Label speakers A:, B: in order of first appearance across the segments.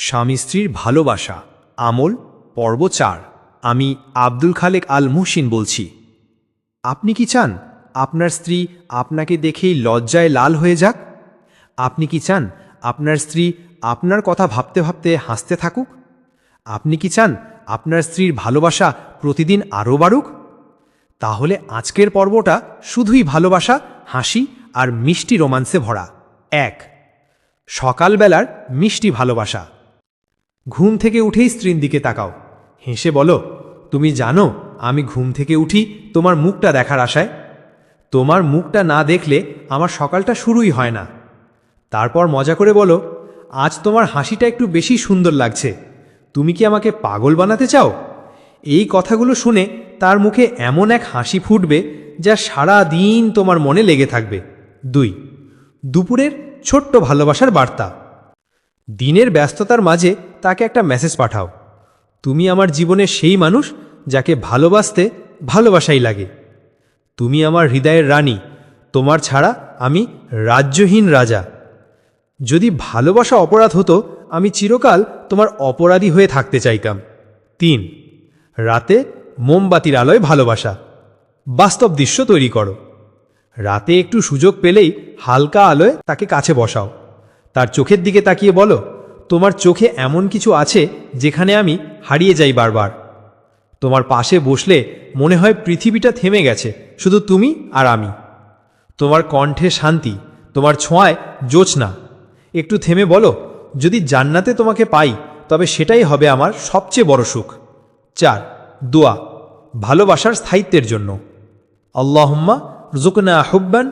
A: স্বামী স্ত্রীর ভালোবাসা। আমল, পর্ব চার। আমি আব্দুল খালেক আল মুহসিন বলছি। আপনি কি চান? আপনার স্ত্রী আপনাকে দেখেই লজ্জায় লাল হয়ে যাক? আপনি কি চান? আপনার স্ত্রী আপনার কথা ভাবতে ভাবতে হাসতে থাকুক? আপনি কি চান? আপনার স্ত্রীর ভালোবাসা প্রতিদিন আরও বাড়ুক? তাহলে আজকের পর্বটা শুধুই ভালোবাসা, হাসি আর মিষ্টি রোমান্সে ভরা। এক। সকালবেলার মিষ্টি ভালোবাসা। ঘুম থেকে উঠেই স্ত্রীর দিকে তাকাও। হেসে বলো, তুমি জানো, আমি ঘুম থেকে উঠি তোমার মুখটা দেখার আশায়। তোমার মুখটা না দেখলে আমার সকালটা শুরুই হয় না। তারপর মজা করে বলো, আজ তোমার হাসিটা একটু বেশি সুন্দর লাগছে। তুমি কি আমাকে পাগল বানাতে চাও? এই কথাগুলো শুনে তার মুখে এমন এক হাসি ফুটবে যা সারা দিন তোমার মনে লেগে থাকবে। দুই, দুপুরের ছোট্ট ভালোবাসার বার্তা। দিনের ব্যস্ততার মাঝে তাকে একটা মেসেজ পাঠাও। তুমি আমার জীবনের সেই মানুষ যাকে ভালোবাসতে ভালোবাসাই লাগে। তুমি আমার হৃদয়ের রানী, তোমার ছাড়া আমি রাজ্যহীন রাজা। যদি ভালোবাসা অপরাধ হতো, আমি চিরকাল তোমার অপরাধী হয়ে থাকতে চাইতাম। তিন, রাতে মোমবাতির আলোয় ভালোবাসা। বাস্তব দৃশ্য তৈরি করো। রাতে একটু সুযোগ পেলেই হালকা আলোয় তাকে কাছে বসাও। তার চোখের দিকে তাকিয়ে বলো, তোমার চোখে এমন কিছু আছে যেখানে আমি হারিয়ে যাই বারবার। তোমার পাশে বসলে মনে হয় পৃথিবীটা থেমে গেছে, শুধু তুমি আর আমি। তোমার কণ্ঠে শান্তি, তোমার ছোঁয়ায় জোছনা একটু থেমে বলো, যদি জান্নাতে তোমাকে পাই, তবে সেটাই হবে আমার সবচেয়ে বড় সুখ। চার, দোয়া, ভালোবাসার স্থায়িত্বের জন্য। আল্লাহুম্মা রুজুকনা হুব্বান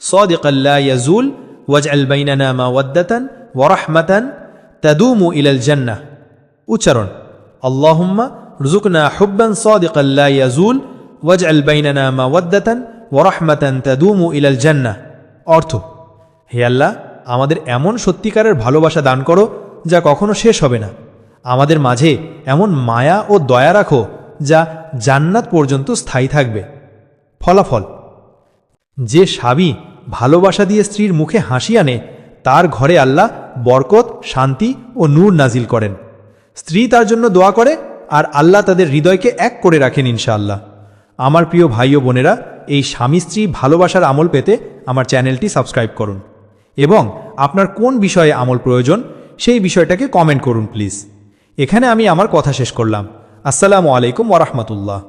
A: সাদিকান লা ইয়াজুল ওয়াজআল বাইনানা মাওয়াদ্দাতান ওয়া রাহমাতান তাদুমু ইলাল জান্নাহ উচ্চারণ, আল্লাহুম্মা রুজুকনা হুব্বান সাদিকান লা ইয়াজুল ওয়াজআল বাইনানা মাওয়াদ্দাতান ওয়া রাহমাতান তাদুমু ইলাল জান্নাহ অর্থ, হে আল্লাহ, আমাদের এমন সত্যিকারের ভালোবাসা দান করো যা কখনো শেষ হবে না। আমাদের মাঝে এমন মায়া ও দয়া রাখো যা জান্নাত পর্যন্ত স্থায়ী থাকবে। ফলাফল, যে স্বামী ভালোবাসা দিয়ে স্ত্রীর মুখে হাসি আনে, তার ঘরে আল্লাহ বরকত, শান্তি ও নূর নাজিল করেন। স্ত্রী তার জন্য দোয়া করে আর আল্লাহ তাদের হৃদয়কে এক করে রাখেন ইনশাআল্লাহ। আমার প্রিয় ভাই ও বোনেরা, এই স্বামী স্ত্রী ভালোবাসার আমল পেতে আমার চ্যানেলটি সাবস্ক্রাইব করুন এবং আপনার কোন বিষয়ে আমল প্রয়োজন সেই বিষয়টাকে কমেন্ট করুন প্লিজ। এখানে আমি আমার কথা শেষ করলাম। আসসালামু আলাইকুম ওরহমতুল্লাহ